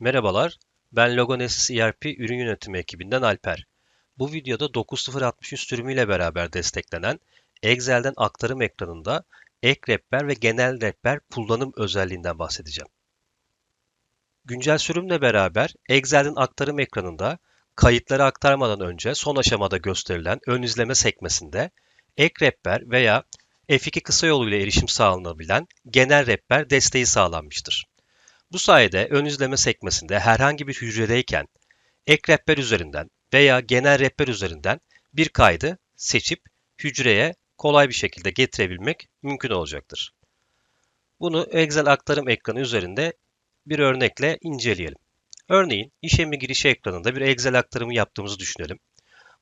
Merhabalar, ben Logonesis ERP ürün yönetimi ekibinden Alper. Bu videoda 9063 sürümüyle beraber desteklenen Excel'den aktarım ekranında ek rehber ve genel rehber kullanım özelliğinden bahsedeceğim. Güncel sürümle beraber Excel'den aktarım ekranında kayıtları aktarmadan önce son aşamada gösterilen ön izleme sekmesinde ek rehber veya F2 kısa yoluyla erişim sağlanabilen genel rehber desteği sağlanmıştır. Bu sayede ön izleme sekmesinde herhangi bir hücredeyken ek rehber üzerinden veya genel rehber üzerinden bir kaydı seçip hücreye kolay bir şekilde getirebilmek mümkün olacaktır. Bunu Excel aktarım ekranı üzerinde bir örnekle inceleyelim. Örneğin işemi girişi ekranında bir Excel aktarımı yaptığımızı düşünelim.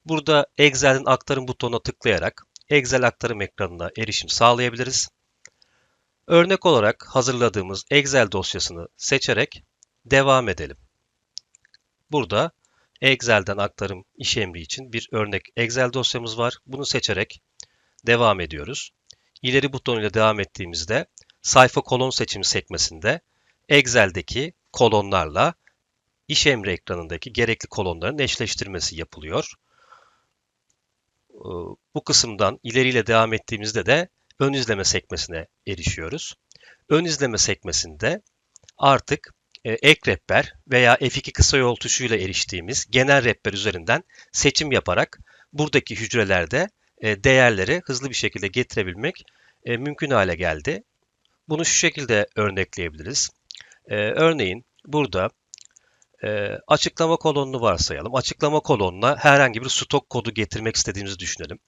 Burada Excel'in aktarım butonuna tıklayarak Excel aktarım ekranına erişim sağlayabiliriz. Örnek olarak hazırladığımız Excel dosyasını seçerek devam edelim. Burada Excel'den aktarım iş emri için bir örnek Excel dosyamız var. Bunu seçerek devam ediyoruz. İleri butonuyla devam ettiğimizde sayfa kolon seçimi sekmesinde Excel'deki kolonlarla iş emri ekranındaki gerekli kolonların eşleştirmesi yapılıyor. Bu kısımdan ileriyle devam ettiğimizde de ön izleme sekmesine erişiyoruz. Ön izleme sekmesinde artık e, ek rehber veya F2 kısa yol tuşuyla eriştiğimiz genel rehber üzerinden seçim yaparak buradaki hücrelerde e, değerleri hızlı bir şekilde getirebilmek e, mümkün hale geldi. Bunu şu şekilde örnekleyebiliriz. Örneğin burada açıklama kolonunu varsayalım. Açıklama kolonuna herhangi bir stok kodu getirmek istediğimizi düşünelim.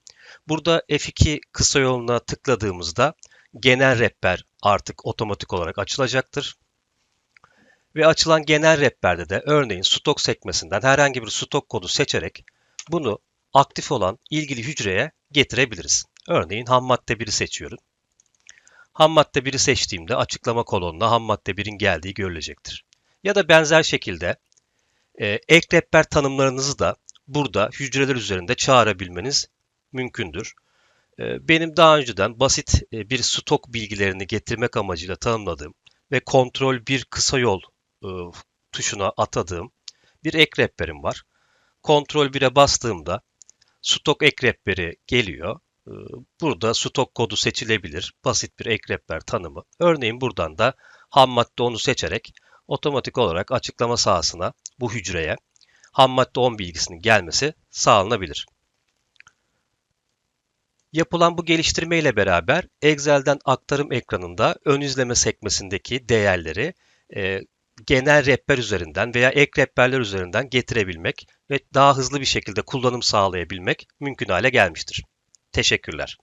Burada F2 kısa yoluna tıkladığımızda genel rehber artık otomatik olarak açılacaktır. Ve açılan genel rehberde de örneğin stok sekmesinden herhangi bir stok kodu seçerek bunu aktif olan ilgili hücreye getirebiliriz. Örneğin ham madde 1'i seçiyorum. Ham madde 1'i seçtiğimde açıklama kolonuna ham madde 1'in geldiği görülecektir. Ya da benzer şekilde e, ek rehber tanımlarınızı da burada hücreler üzerinde çağırabilmeniz mümkündür. E, benim daha önceden basit e, bir stok bilgilerini getirmek amacıyla tanımladığım ve kontrol bir kısa yol e, tuşuna atadığım bir ek rehberim var. Kontrol 1'e bastığımda stok ek rehberi geliyor. E, burada stok kodu seçilebilir. Basit bir ek rehber tanımı. Örneğin buradan da ham madde 10'u seçerek otomatik olarak açıklama sahasına bu hücreye ham madde 10 bilgisinin gelmesi sağlanabilir. Yapılan bu geliştirme ile beraber Excel'den aktarım ekranında ön izleme sekmesindeki değerleri e, genel rehber üzerinden veya ek rehberler üzerinden getirebilmek ve daha hızlı bir şekilde kullanım sağlayabilmek mümkün hale gelmiştir. Teşekkürler.